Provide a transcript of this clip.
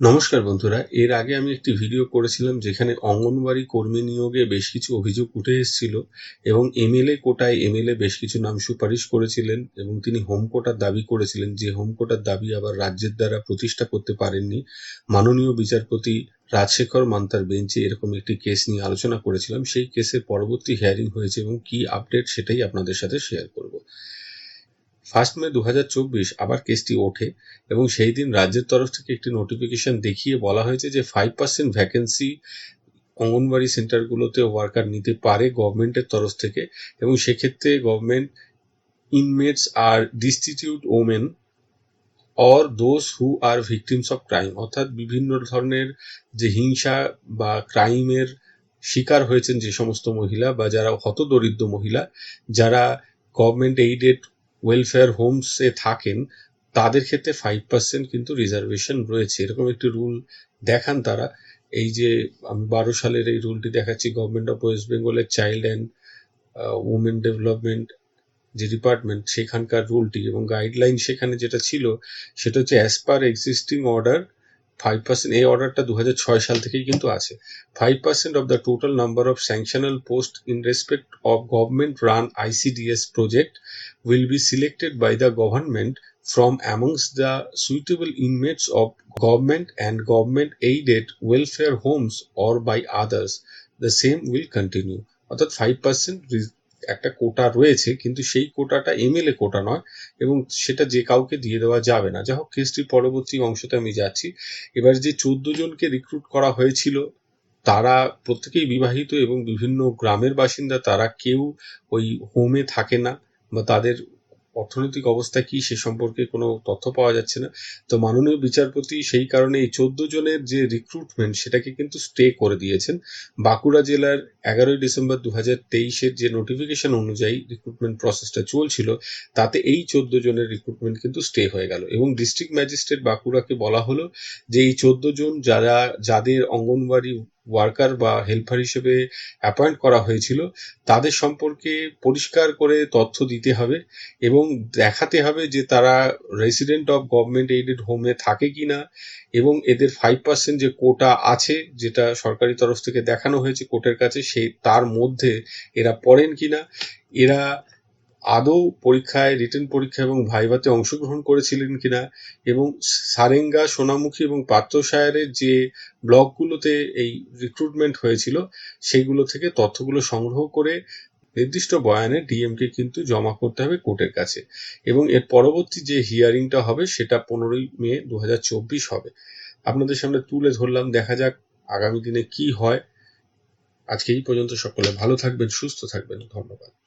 নমস্কার বন্ধুরা, এর আগে আমি একটি ভিডিও করেছিলাম যেখানে অঙ্গনওয়াড়ি কর্মী নিয়োগে বেশ কিছু অভিযোগ উঠে এসেছিল এবং এমএলএ কোটায় এমএলএ বেশ কিছু নাম সুপারিশ করেছিলেন এবং তিনি হোম কোটার দাবি করেছিলেন যে হোম কোটার দাবি আবার রাজ্যের দ্বারা প্রতিষ্ঠা করতে পারেননি। মাননীয় বিচারপতি রাজশেখর মান্তার বেঞ্চে এরকম একটি কেস নিয়ে আলোচনা করেছিলাম। সেই কেসের পরবর্তী হিয়ারিং হয়েছে এবং কি আপডেট সেটাই আপনাদের সাথে শেয়ার করব। ফার্স্ট মে দু হাজার চব্বিশ আবার কেসটি ওঠে এবং সেই দিন রাজ্যের তরফ থেকে একটি নোটিফিকেশন দেখিয়ে বলা হয়েছে যে ফাইভ পার্সেন্ট ভ্যাকেন্সি অঙ্গনবাড়ি সেন্টারগুলোতে ওয়ার্কার নিতে পারে গভর্নমেন্টের তরফ থেকে এবং সেক্ষেত্রে government inmates R destitute women or those who are victims of crime অর্থাৎ বিভিন্ন ধরনের যে হিংসা বা ক্রাইমের শিকার হয়েছেন যে সমস্ত মহিলা বা যারা হতদরিদ্র মহিলা, যারা গভর্নমেন্ট এইডেড ওয়েলফেয়ার হোমসে থাকেন, তাদের ক্ষেত্রে ফাইভ পার্সেন্ট কিন্তু রিজার্ভেশন রয়েছে। এরকম একটি রুল দেখান তারা। এই যে আমি বারো সালের এই রুলটি দেখাচ্ছি গভর্নমেন্ট অফ ওয়েস্ট বেঙ্গলের চাইল্ড অ্যান্ড উমেন ডেভেলপমেন্ট যে ডিপার্টমেন্ট সেখানকার রুলটি এবং গাইডলাইন সেখানে যেটা ছিল, সেটা হচ্ছে as per existing order five percent এই অর্ডারটা দু হাজার ছয় সাল থেকেই কিন্তু আছে five percent of the total number of sanctioned post in respect of government run ICDS project will be selected by the government from amongst the suitable inmates of government and government aided welfare homes or by others the same will continue অর্থাৎ five percent একটা quota রয়েছে, কিন্তু সেই কোটাটা MLA কোটা নয় এবং সেটা যে কাউকে দিয়ে দেওয়া যাবে না। যাই হোক কেসটির পরবর্তী অংশতে আমি যাচ্ছি। এবার যে চোদ্দ জনকে রিক্রুট করা হয়েছিল, তারা প্রত্যেকেই বিবাহিত এবং বিভিন্ন গ্রামের বাসিন্দা, তারা কেউ ওই হোমে থাকে না বা তাদের অর্থনৈতিক অবস্থা কি সে সম্পর্কে কোনো তথ্য পাওয়া যাচ্ছে না। তো মাননীয় বিচারপতি সেই কারণে এই চোদ্দ জনের যে রিক্রুটমেন্ট সেটাকে কিন্তু স্টে করে দিয়েছেন। বাঁকুড়া জেলার এগারোই ডিসেম্বর দু হাজার তেইশের যে নোটিফিকেশন অনুযায়ী রিক্রুটমেন্ট প্রসেসটা চলছিল, তাতে এই চোদ্দ জনের রিক্রুটমেন্ট কিন্তু স্টে হয়ে গেল এবং ডিস্ট্রিক্ট ম্যাজিস্ট্রেট বাঁকুড়াকে বলা হলো যে এই চোদ্দ জন যারা, যাদের অঙ্গনওয়াড়ি ওয়ার্কার বা হেল্পার হিসেবে অ্যাপয়েন্ট করা হয়েছিল, তাদের সম্পর্কে পরিষ্কার করে তথ্য দিতে হবে এবং দেখাতে হবে যে তারা রেসিডেন্ট অফ গভর্নমেন্ট এইডেড হোমে থাকে কি না এবং এদের ফাইভ পার্সেন্ট যে কোটা আছে যেটা সরকারি তরফ থেকে দেখানো হয়েছে কোর্টের কাছে, সেই তার মধ্যে এরা পড়েন কিনা, এরা আদৌ পরীক্ষায় রিটেন পরীক্ষা এবং ভাইভাতে অংশগ্রহণ করেছিলেন কিনা এবং সারেঙ্গা, সোনামুখী এবং পাত্রসায়ারের যে ব্লকগুলোতে এই রিক্রুটমেন্ট হয়েছিল, সেইগুলো থেকে তথ্যগুলো সংগ্রহ করে নির্দিষ্ট বয়ানে ডিএমকে কিন্তু জমা করতে হবে কোর্টের কাছে। এবং এর পরবর্তী যে হিয়ারিংটা হবে, সেটা পনেরোই মে দু হাজার চব্বিশ হবে। আপনাদের সামনে তুলে ধরলাম, দেখা যাক আগামী দিনে কি হয়। আজকে এই পর্যন্ত সকলে ভালো থাকবেন, সুস্থ থাকবেন। ধন্যবাদ।